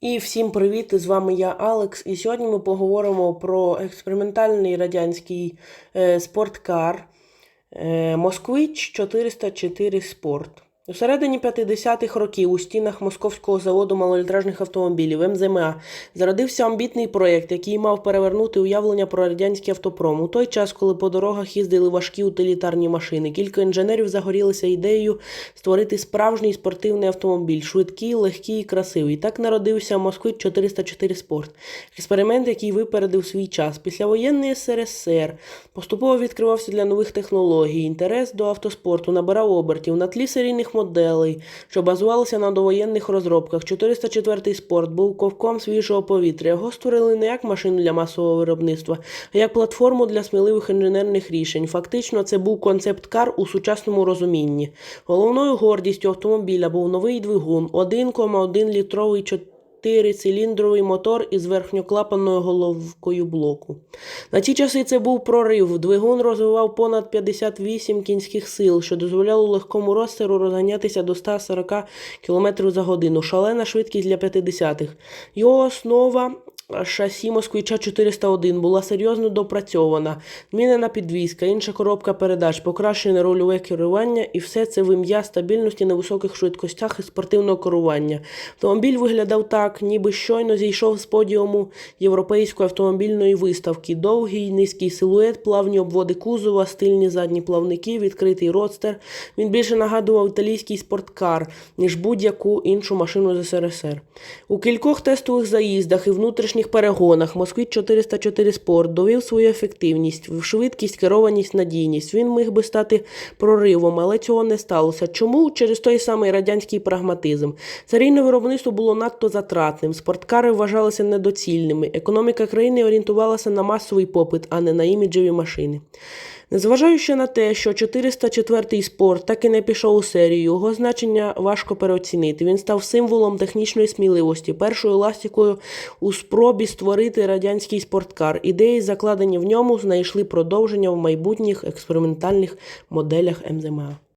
І всім привіт! З вами я Алекс. І сьогодні ми поговоримо про експериментальний радянський е, спорткар е, Москвич 404 Спорт. У середині 50-х років у стінах Московського заводу малолітражних автомобілів МЗМА зародився амбітний проєкт, який мав перевернути уявлення про радянський автопром. У той час, коли по дорогах їздили важкі утилітарні машини, кілька інженерів загорілися ідеєю створити справжній спортивний автомобіль, швидкий, легкий і красивий. Так народився Москвич 404 Спорт. Експеримент, який випередив свій час. Післявоєнний СРСР поступово відкривався для нових технологій. Інтерес до автоспорту набирав обертів на тлі серійних моделей, що базувалися на довоєнних розробках. 404 спорт був ковком свіжого повітря. Його створили не як машину для масового виробництва, а як платформу для сміливих інженерних рішень. Фактично, це був концепт-кар у сучасному розумінні. Головною гордістю автомобіля був новий двигун 1,1 літровий 4-циліндровий мотор із верхньоклапанною головкою блоку. На ті часи це був прорив. Двигун розвивав понад 58 кінських сил, що дозволяло легкому розсеру розганятися до 140 км за годину. Шалена швидкість для 50-х. Його основа шасі Москвича 401 була серйозно допрацьована, змінена підвізка, інша коробка передач, покращене рульове керування і все це в ім'я стабільності на високих швидкостях і спортивного керування. Автомобіль виглядав так, ніби щойно зійшов з подіуму європейської автомобільної виставки. Довгий низький силует, плавні обводи кузова, стильні задні плавники, відкритий родстер. Він більше нагадував італійський спорткар, ніж будь-яку іншу машину з СРСР. У кількох тестових заїздах і внутрішніх перегонах Москвич 404 Спорт довів свою ефективність, швидкість, керованість, надійність. Він міг би стати проривом, але цього не сталося. Чому? Через той самий радянський прагматизм. Серійне виробництво було надто затратним, спорткари вважалися недоцільними. Економіка країни орієнтувалася на масовий попит, а не на іміджеві машини. Незважаючи на те, що 404-й спорт так і не пішов у серію, його значення важко переоцінити. Він став символом технічної сміливості, першою ластикою у спробі створити радянський спорткар. Ідеї, закладені в ньому, знайшли продовження в майбутніх експериментальних моделях МЗМА.